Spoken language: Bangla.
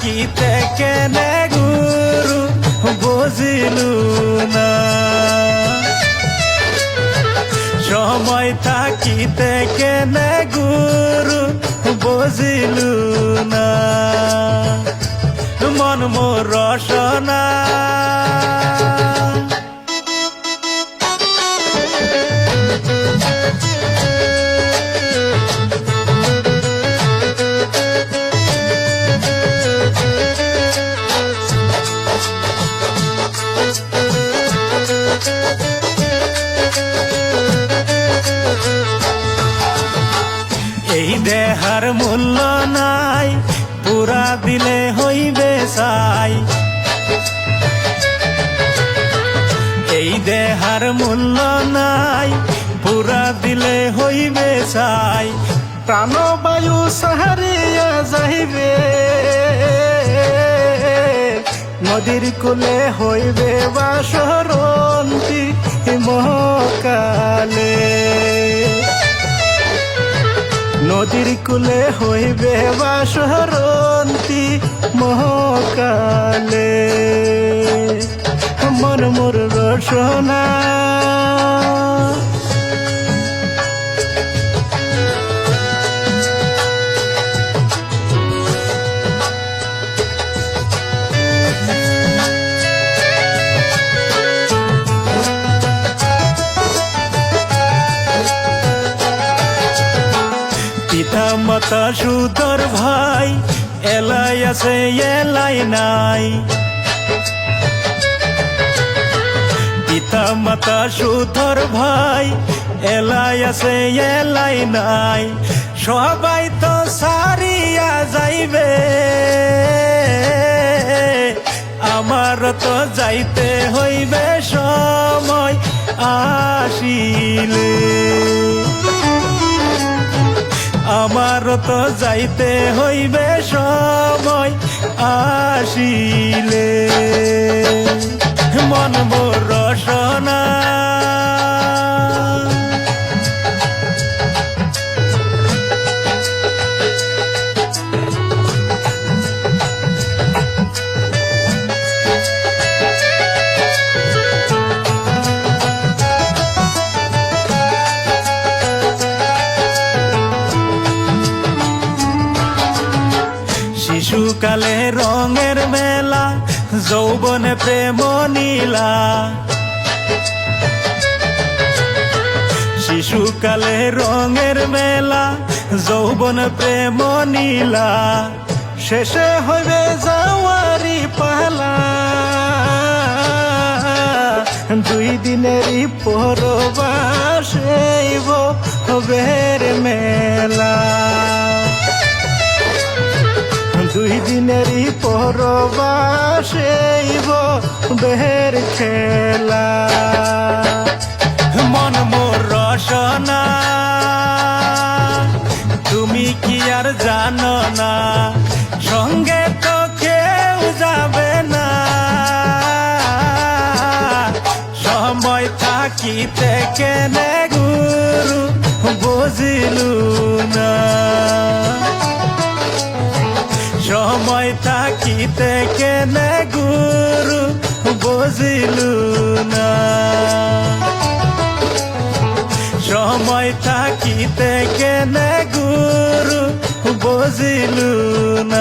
থাকিতে কেনে গুরু? বুঝিলু না। সময় থাকিতে কেনে গুরু বুঝিলু না। মন মোর রসনা। এই দেহার মূল্য নাই, পুরা দিলে হইবে সাই। এই দেহার মূল্য নাই, পুরা দিলে হইবে সাই। প্রাণবায়ু সাহারিয়া যাইবে, নদীর কুলে হইবে বাসরন্তি মকালে নদীর কুলে হইবে বাসরন্তি মহকালে। মন মোর রসনা। মাতা সুদর ভাই, এলাই আছে, এলাই নাই। পিতা মাতা সুধর ভাই, এলাই আছে, এলাই নাই। সবাই তো সারিয়া যাইবে। আমার তো যাইতে হইবে সময় আসিলে। আমার তো যাইতে হইবে সময় আসিলে। শিশুকালে রঙের মেলা, যৌবনে প্রেম নীলা। শিশুকালে রঙের মেলা, যৌবন প্রেম নীলা। শেষে হইবে যাওয়ারি পালা। দুই দিনেরই পরবাসেইব হবের মেলা। দিনেরই পরবাসেইব বের খেলা। মন মোর রসনা, তুমি কি আর জানো না, সঙ্গে তো কেউ যাবে না। সময় থাকিতে কেনে থাকিতে কেনে গুরু বুঝিলু না সময় থাকিতে কেনে গুরু বুঝিলু না